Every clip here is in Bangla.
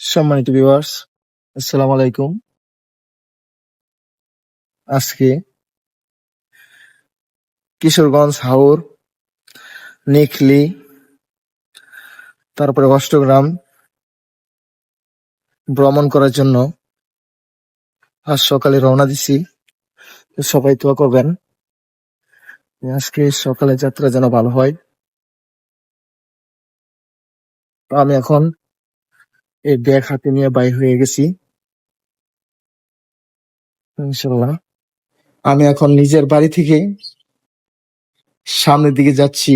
সম্মানিত ভিউয়ার্স আসসালামু আলাইকুম। আজকে কিশোরগঞ্জ, হাওর নেকলি তারপরে অষ্টগ্রাম ভ্রমণ করার জন্য আজ সকালে রওনা দিছি। সবাই দোয়া করবেন। আজকে সকালে যাত্রা যেন ভালো হয়। আমি এখন এই ব্যাগ হাতে নিয়ে বাই হয়ে গেছি। আমি এখন নিজের বাড়ি থেকে সামনের দিকে যাচ্ছি।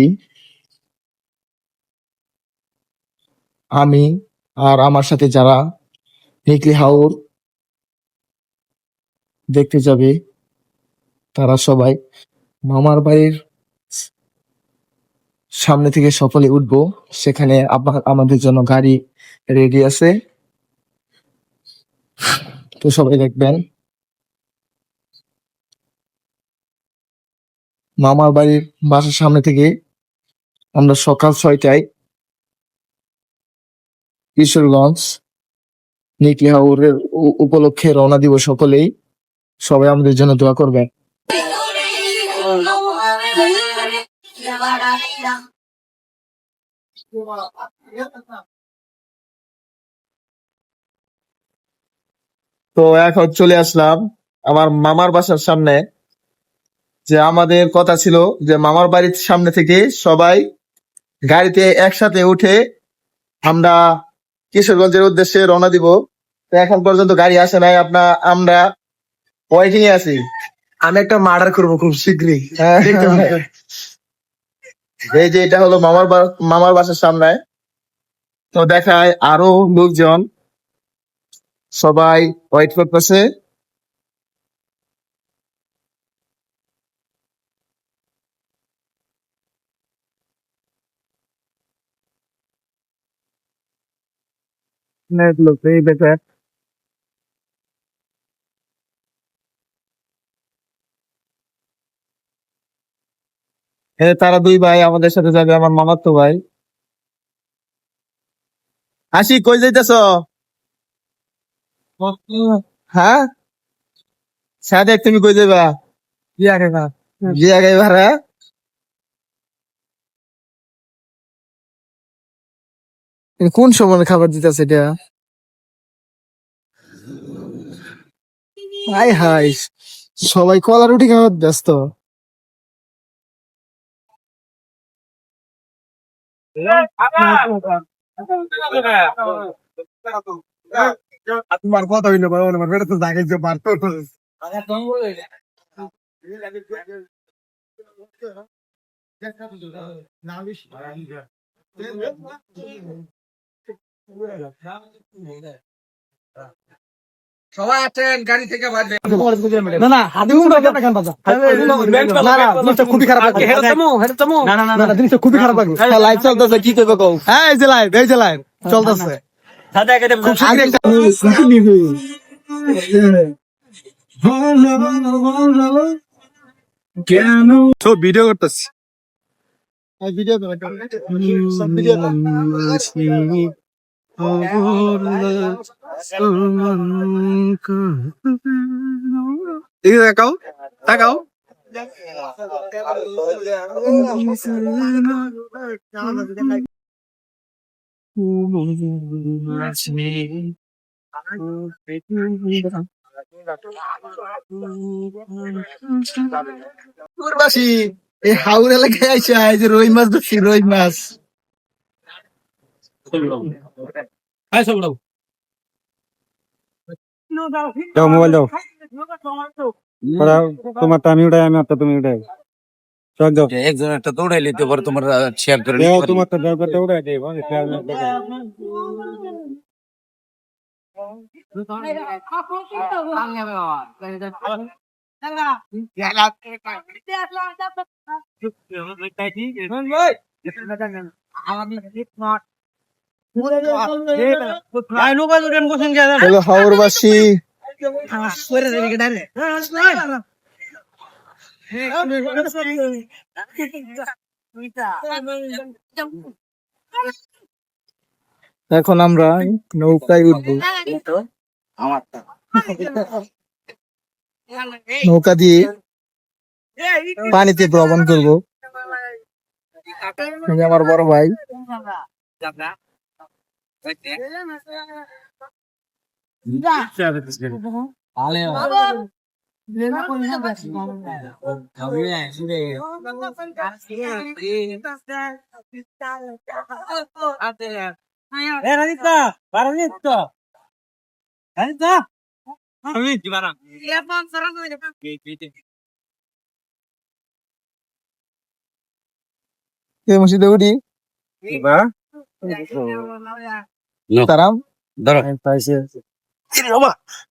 আমি আর আমার সাথে যারা নিকলি হাউর দেখতে যাবে, তারা সবাই মামার বাড়ির সামনে থেকে সকলে উঠবো। সেখানে আমাদের জন্য গাড়ি রেডি আছে? তো সবাই দেখবেন। মামার বাড়ির বাসার সামনে থেকে আমরা সকাল ছয়টায় কিশোরগঞ্জ নিকলি হাওরের উ- উপলক্ষে রওনা দিব সকলেই। সবাই আমাদের জন্য দোয়া করবেন। তো এখন চলে আসলাম আমার মামার বাসার সামনে। যে আমাদের কথা ছিল যে মামার বাড়ির সামনে থেকে সবাই গাড়িতে একসাথে উঠে আমরা কিশোরগঞ্জের উদ্দেশ্যে রওনা দিব। তো এখন পর্যন্ত গাড়ি আসে নাই আপনার আমরা ওয়েটিং এ আছি। আমি একটা মার্ডার করব খুব শীঘ্রই। হ্যাঁ। এই যে এটা হলো মামার মামার বাসার সামনে। তো দেখায় আরও লোকজন। সবাই ওয়েট করতেছে এই তারা দুই ভাই আমাদের সাথে যাবে আমার মামার তো ভাই। আসি কই যাইতেছ? হ্যাঁ? সাদেক তুমি কই যাবা বিয়া খাইবা বিয়া গাইবা হ্যাঁ? কোন সময় খাবার দিতেছে এটা? হাই হাই সবাই কলা রুটি খাওয়ার ব্যস্ত। তোমার কথা হইল ভাই আমার বেটা তো জাগে যে বার তো সবাই আছেন গাড়ি থেকে না না হাতে বাজা। খুবই খারাপ না না না না জিনিসটা খুবই খারাপ লাগবে। লাইভ চলতেছে কি করবে কও? হ্যাঁ এই যে লাইভ এই যে লাইভ চলতেছে। খুব আগে শিগগিরই তো ভিডিও করতেছি ভিডিও ভিডিও এই তাকাও তাকাও পুরবাসী এই হাউর এলাকায় আইসা এই যে রুই মাছ ধরছি রুই মাছ দাও মোবাইল দাও ওরা তোমারটা আমি উঠাই আমি আপনার তুমি উঠাই একজন একটা দৌড়াই নিতে পারে তোমার শেয়ার করে দাও তোমারটা ড্রাইভারটা উঠাই দেবো হলো হাওরবাসী এখন আমরা নৌকায় উঠবো। নৌকা দিয়ে পানিতে ভ্রমণ করব। যে আমার বড় ভাই। এই মসজিদে উঠি তারাম ধরো জিয়াতে না লাগবে তারে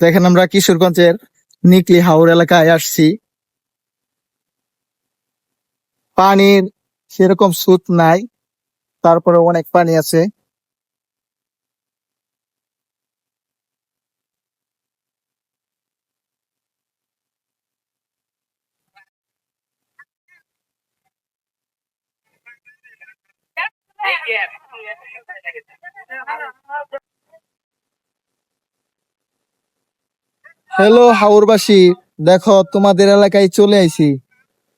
দেখেন আমরা কিশোরগঞ্জের নিকলি হাওর এলাকায় আসছি। পানির সেরকম স্রোত নাই, তারপরে অনেক পানি আছে। হ্যালো হাওরবাসী দেখো তোমাদের এলাকায় চলে আইছি।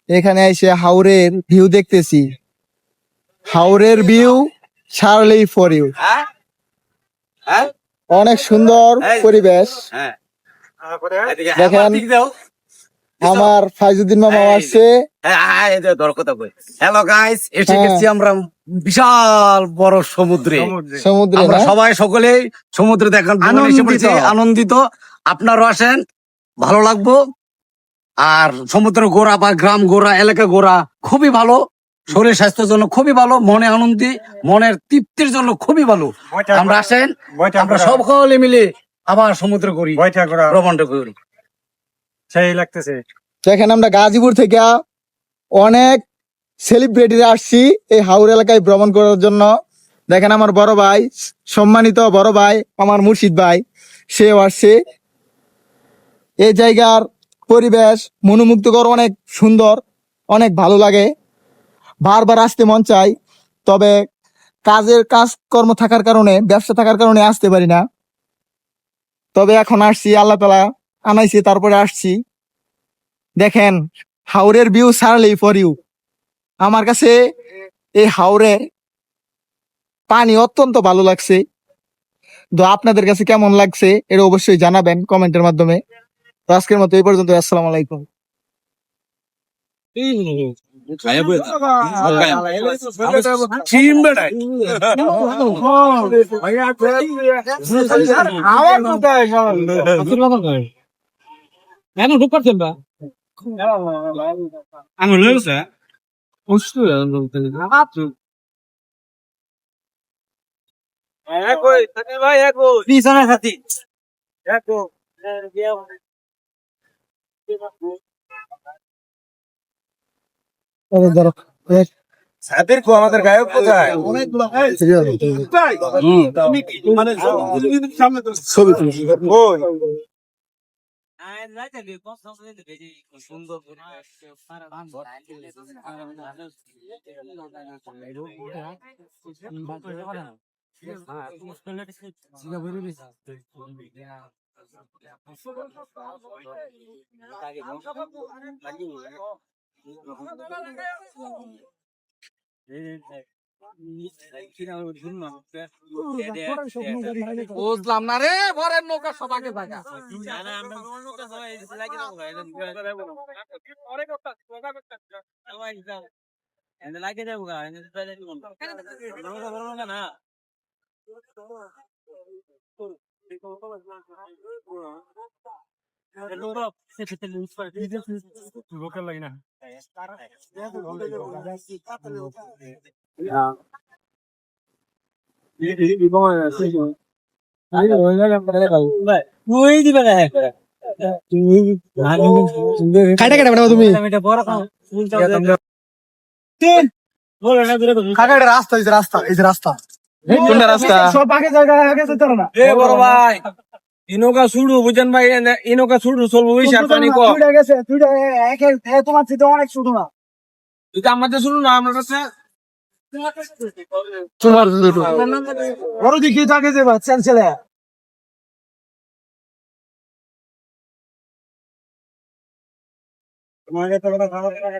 এখানে এসে হাওরের ভিউ দেখতেছি। হাওরের ভিউ সারলেই ফর ইউ অনেক সুন্দর পরিবেশ। দেখেন আমার ফাইজুদ্দিন মামা আসছে। হ্যালো গাইস এসে হ্যাঁ। গেছি আমরা বিশাল বড় সমুদ্রে। সমুদ্রে। সবাই সকলেই সমুদ্রে দেখার জন্য এসে পড়েছি। আনন্দিত। আপনারাও আসেন ভালো লাগবো। আর সমুদ্র গোড়া বা গ্রাম গোড়া এলাকা গোড়া খুবই ভালো। শরীর স্বাস্থ্যের জন্য খুবই ভালো মনে আনন্দি মনের তৃপ্তির জন্য খুবই ভালো। আমরা আসেন আমরা সকলে মিলে আবার সমুদ্র করি ভ্রমণটা করি। সেই লাগতেছে। দেখেন আমরা গাজীপুর থেকে অনেক সেলিব্রিটিরা আসছি এই হাওর এলাকায় ভ্রমণ করার জন্য। দেখেন আমার বড় ভাই সম্মানিত বড় ভাই আমার মুর্শিদ ভাই সেও আসছে। এই জায়গার পরিবেশ মনোমুগ্ধকর, অনেক সুন্দর, অনেক ভালো লাগে। বারবার আসতে মন চাই, তবে কাজের কাজকর্ম থাকার কারণে, ব্যবসা থাকার কারণে আসতে পারি না। তবে এখন আসছি, আল্লাহ তালা আনাইছে, তারপরে আসছি। দেখেন, হাওরের ভিউ সারলেই ফর ইউ আমার কাছে এই হাওরের পানি অত্যন্ত ভালো লাগছে। তো আপনাদের কাছে কেমন লাগছে, এটা অবশ্যই জানাবেন কমেন্টের মাধ্যমে। তো আজকের মতো এই পর্যন্ত আসসালামু আলাইকুম। এখন ঢুক করছেন বা আমি পিছনে সাথী। সাদের কো আমাদের গায়ক কোথায়? ছবি তুলছি ওই বুঝলাম না রে বরের নৌকা সবাকে লোকাল লাগে না কাটা কাটা বেটা তুমি রাস্তা এই যে রাস্তা এই রাস্তা। কোনটা রাস্তা? সব আগে জায়গা আগে যেতে না। এ বড় ভাই ইনোকা শুরু বুঝেন ভাই? ইনোকা শুরু চলবো বুঝছি আর পানি দুইটা গেছে দুইটা একে তোমার চিতে অনেক না। এটা আমাদের শুরু না আপনার কাছে? তোমার দুটো। বড় দিকে থাকে যে বাচ্চা ছেলে।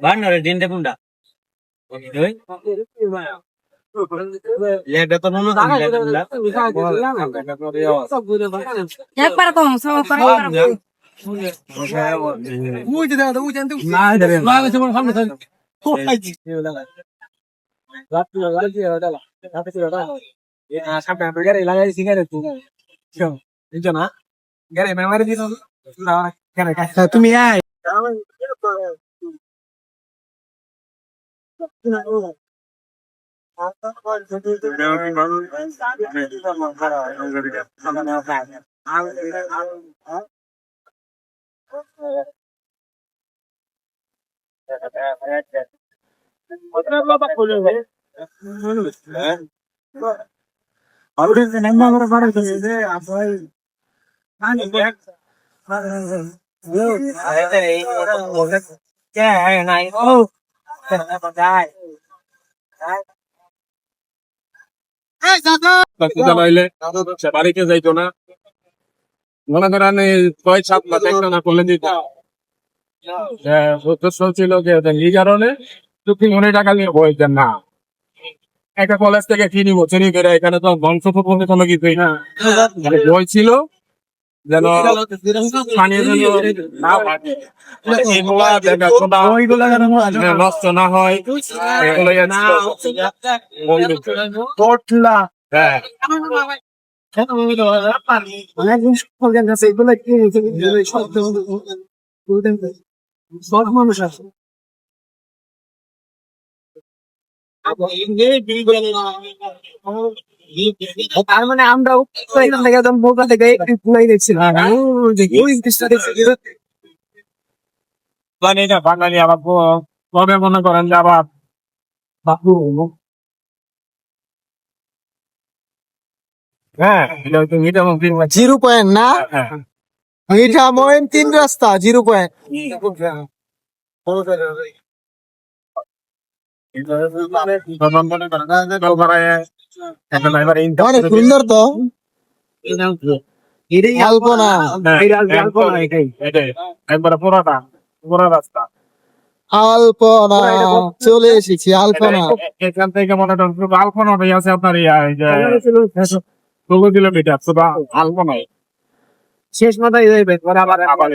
ভান্ডারে দিনটা কোনটা? এটা? তো মনে একবার কম সব করে মুই দিতে দাও বাড়িতে যাইতো না। মনে করেন ছয় সাত মাস একটা না করলে দিত। ছিল যে এই কারণে চুক্তি মনে টাকা নিয়ে বলতেন না। একটা কলেজ থেকে কি নিবো চুরি করে এখানে তো বংশ কোনো কিছুই না। মানে বই ছিল যেন নষ্ট না হয়। হ্যাঁ অনেক মানুষ আছে তার মানে আমরাও থেকে একদম বোকা থেকে ঘুরাই দেখছিলাম ওই দৃশ্যটা জানি না বাঙালি আবার কবে মনে করেন যে আবার বাপু হ্যাঁ এটা জিরো পয়েন্ট না? হ্যাঁ এটা তিন রাস্তা জিরো পয়েন্ট তখন মনে করেন যে কলকাতায় এখন এবার ইনকাম অনেক সুন্দর তো। আলপনা চলে এসেছি এখান থেকে মনে করেন আছে আপনার ষোলো কিলোমিটার শেষ মাথায় যাইবে আবার